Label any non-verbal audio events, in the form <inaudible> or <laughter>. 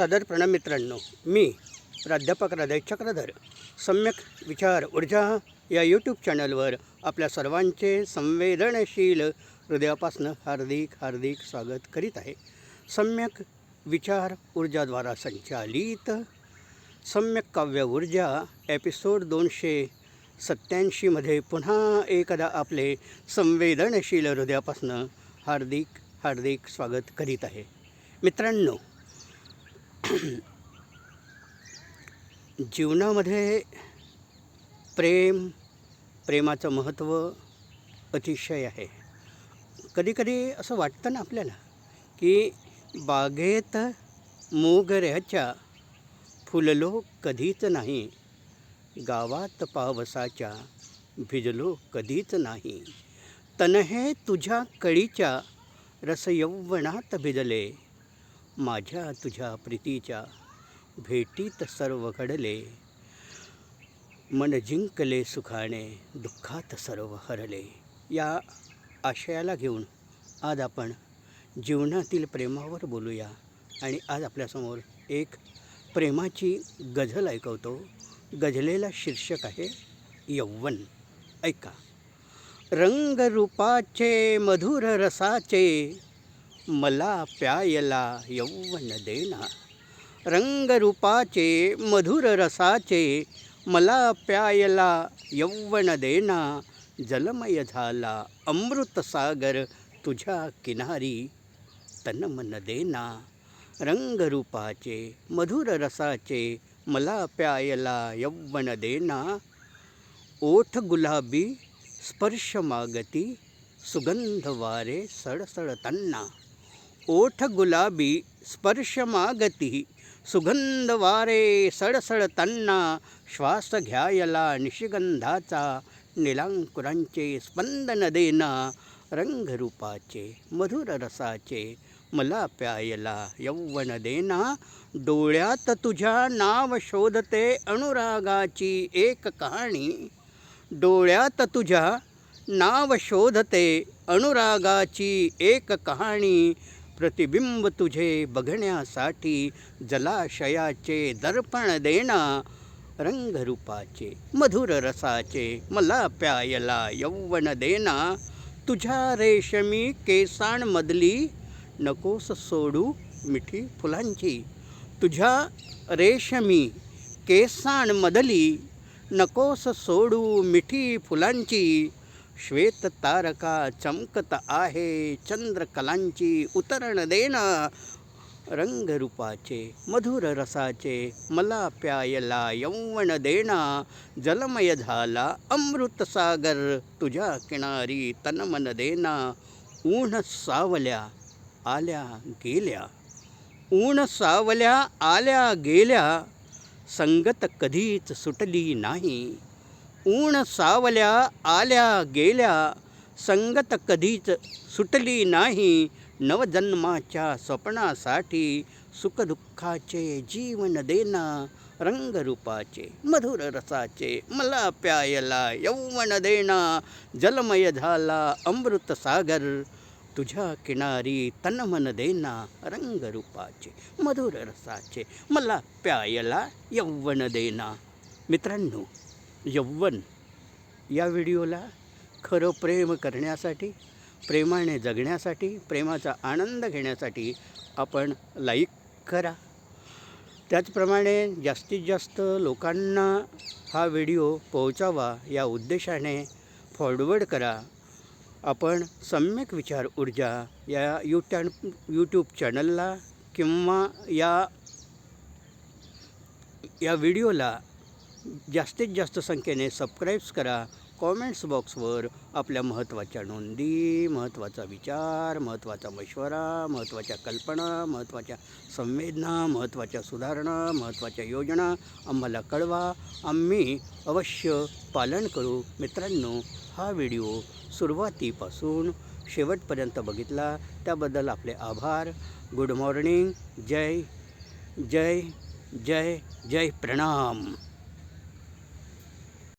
सादर प्रणाम मित्रांनो मी प्राध्यापक हृदय चक्रधर सम्यक विचार ऊर्जा या यूट्यूब चॅनलवर आपल्या सर्वांचे संवेदनशील हृदयापासून हार्दिक हार्दिक स्वागत करीत आहे. सम्यक विचार ऊर्जाद्वारा संचालित सम्यक काव्य ऊर्जा एपिसोड दोनशे सत्याऐंशीमध्ये पुन्हा एकदा आपले संवेदनशील हृदयापासून हार्दिक हार्दिक स्वागत करीत आहे. मित्रांनो <clears throat> जीवनामध्ये प्रेम प्रेमाचं महत्त्व अतिशय आहे. कधीकधी असं वाटतं ना आपल्याला की बागेत मोगऱ्याच्या फुललो कधीच नाही गावात पावसाच्या भिजलो कधीच नाही. तनहे तुझ्या कळीच्या रसयौवनात भिजले माझ्या तुझ्या प्रीतीच्या भेटीत सर्व घडले. मन जिंकले सुखाने दुःखात सर्व हरले. या आशयाला घेऊन आज आपण जीवनातील प्रेमावर बोलूया आणि आज आपल्यासमोर एक प्रेमाची गझल ऐकवतो. गझलेला शीर्षक आहे यौवन. ऐका. रंगरूपाचे मधुर रसाचे मला प्यायला यौवन देना. रंगरूपाचे मधुर रसाचे मला प्यायला यौवन देना. जलमय झाला अमृतसागर तुझ्या किनारी तनमन देना. रंगरूपाचे मधुर रसाचे मला प्यायला यौवन देना. ओठ गुलाबी स्पर्श मागती सुगंध वारे सळसळताना ओठ गुलाबी स्पर्शमागती सुगंध वारे सळसळताना श्वास घ्यायला निशिगंधाचा निलांकुरांचे स्पंदन देना रंगरूपाचे मधुर रसाचे मला प्यायला यौवन देना डोळ्यात तुझ्या नाव शोधते अनुरागाची एक कहाणी. डोळ्यात तुझ्या नाव शोधते अनुरागाची एक कहाणी. प्रतिबिंब तुझे बघण्यासाठी जलाशयाचे दर्पण देना रंगरूपाचे मधुर रसाचे मला प्यायला यौवन देना तुझ्या रेशमी केसांमधली नकोस सोडू मिठी फुलांची. तुझ्या रेशमी केसांमधली नकोस सोडू मिठी फुलांची. श्वेत तारका चमकत आहे चंद्रकलांची उतरण देणं रंगरूपाचे मधुर रसाचे मला प्यायला यौवन देणा जलमय झाला अमृतसागर तुझ्या किनारी तनमन देना ऊन सावल्या आल्या गेल्या ऊन सावल्या आल्या गेल्या संगत कधीच सुटली नाही. ऊन सावल्या आल्या गेल्या संगत कधीच सुटली नाही नवजन्माच्या स्वप्नासाठी सुखदुःखाचे जीवन देना रंगरूपाचे मधुर रसाचे मला प्यायला यौवन देना जलमय झाला अमृत सागर तुझ्या किनारी तनमन देना रंगरूपाचे मधुर रसाचे मला प्यायला यौवन देना मित्रांनो यौवन या व्हिडिओला खरं प्रेम करण्यासाठी प्रेमाने जगण्यासाठी प्रेमाचा आनंद घेण्यासाठी आपण लाईक करा. त्याचप्रमाणे जास्तीत जास्त लोकांना हा व्हिडिओ पोहोचावा या उद्देशाने फॉरवर्ड करा. आपण सम्यक विचार ऊर्जा या यूट्यॅन यूट्यूब चॅनलला किंवा या या व्हिडिओला जास्तीत जास्त संख्येने सबस्क्राईब्स करा. कॉमेंट्स बॉक्सवर आपल्या महत्त्वाच्या नोंदी महत्त्वाचा विचार महत्त्वाचा मशवरा महत्त्वाच्या कल्पना महत्त्वाच्या संवेदना महत्त्वाच्या सुधारणा महत्त्वाच्या योजना आम्हाला कळवा. आम्ही अवश्य पालन करू. मित्रांनो हा व्हिडिओ सुरुवातीपासून शेवटपर्यंत बघितला. त्याबद्दल आपले आभार. गुड मॉर्निंग जय जय जय जय प्रणाम.